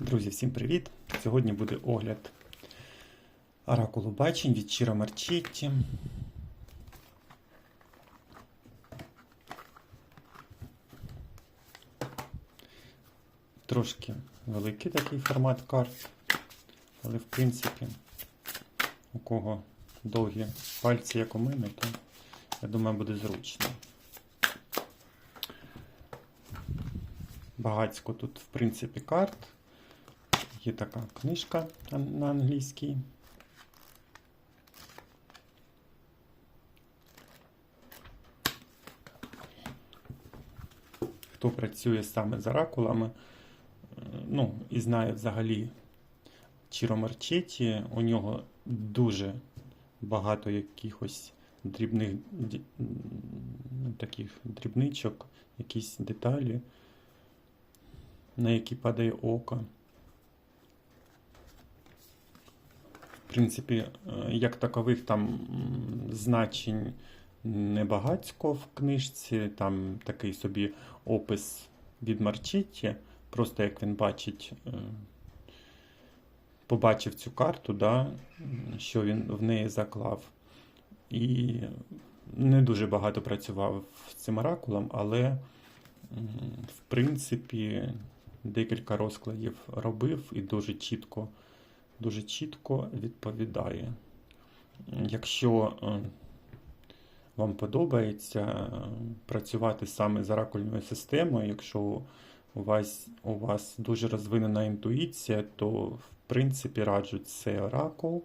Друзі, всім привіт! Сьогодні буде огляд оракулу бачень від Чіро Марчетті. Трошки великий такий формат карт, але в принципі, у кого довгі пальці, як у мене, то я думаю, буде зручно. Багацько тут, в принципі, карт. Є така книжка на англійській. Хто працює саме з оракулами, е, ну, і знає взагалі Чіро Марчеті, у нього дуже багато якихось дрібних таких дрібничок, якісь деталі, на які падає око. Принципі, е, як такових там значень небагацько в книжці, там такий собі опис від Марчетті, просто як він бачить, е, побачив цю карту, да, що він в неї заклав. І не дуже багато працював з цим оракулом, але в принципі декілька розкладів робив і дуже чітко дуже чітко відповідає. Якщо е, вам подобається е, працювати саме з оракульною системою, якщо у вас, у вас дуже розвинена інтуїція, то в принципі раджу цей оракул.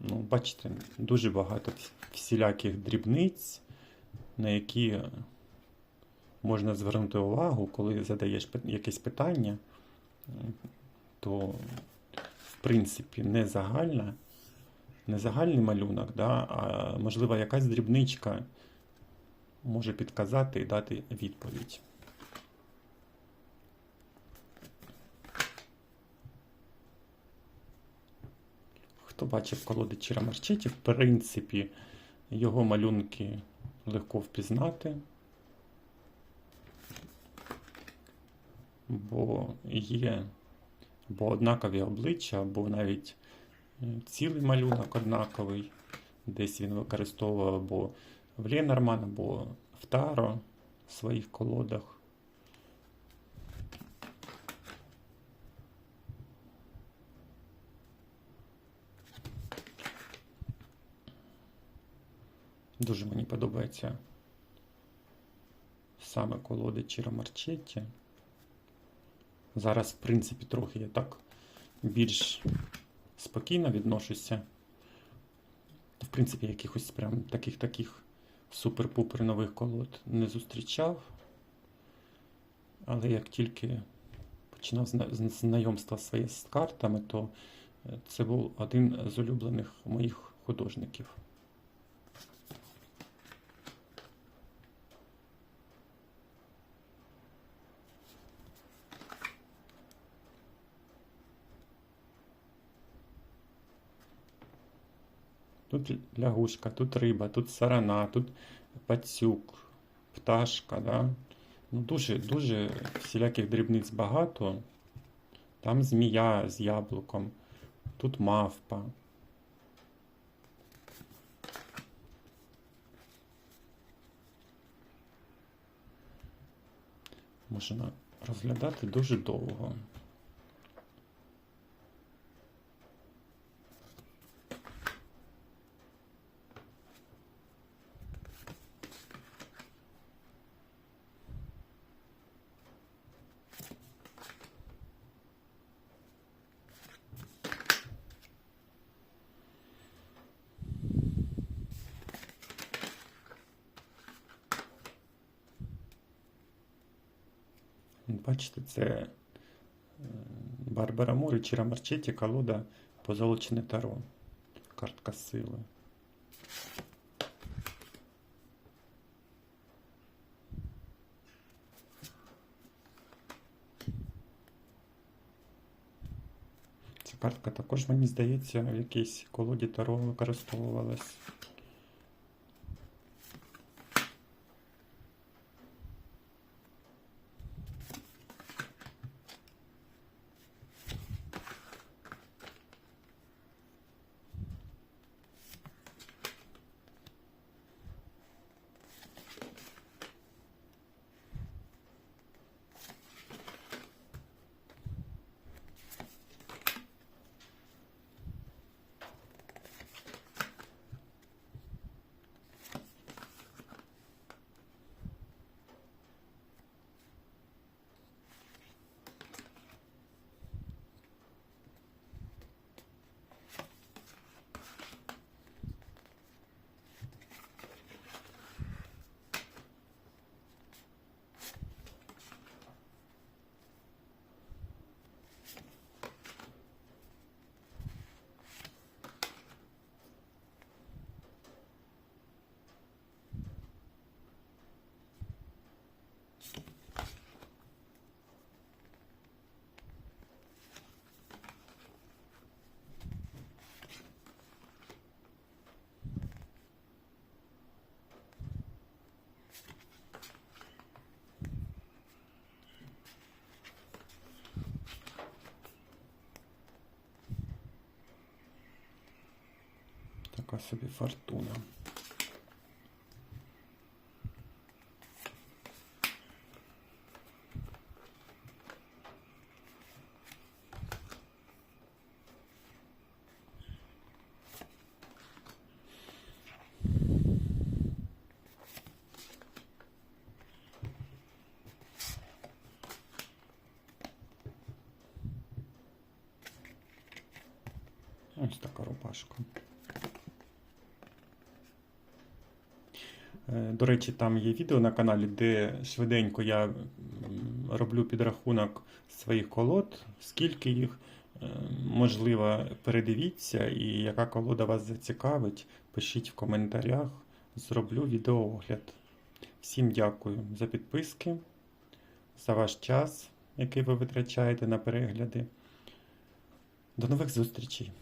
Ну, бачите, дуже багато всіляких дрібниць, на які можна звернути увагу, коли задаєш якесь питання, то в принципі, не загальна, не загальний малюнок, да, а можливо якась дрібничка може підказати і дати відповідь. Хто бачив колоди Чіра Марчеті, в принципі, його малюнки легко впізнати, бо є або однакові обличчя, або навіть е, цілий малюнок однаковий. Десь він використовував або в Ленорман, або в Таро в своїх колодах. Дуже мені подобається саме колоди Чіро Марчетті. Зараз, в принципі, трохи я так більш спокійно відношуся. В принципі, якихось прям таких таких супер-пупер нових колод не зустрічав. Але як тільки починав знайомство своє з картами, то е, це був один з улюблених моїх художників. Тут лягушка, тут риба, тут сарана, тут пацюк, пташка. Да? Ну, дуже, дуже всіляких дрібниць багато. Там змія з яблуком, тут мавпа. Можна розглядати дуже довго. Бачите, це е, Барбара Мур і Чіра Марчеті, колода Позолочене Таро. Картка сили. Ця картка також, мені здається, в якійсь колоді Таро використовувалась. Така собі фортуна. Ось така рубашка. До речі, там є відео на каналі, де швиденько я роблю підрахунок своїх колод, скільки їх. Е, Можливо, передивіться, і яка колода вас зацікавить, пишіть в коментарях, зроблю відеоогляд. Всім дякую за підписки, за ваш час, який ви витрачаєте на перегляди. До нових зустрічей!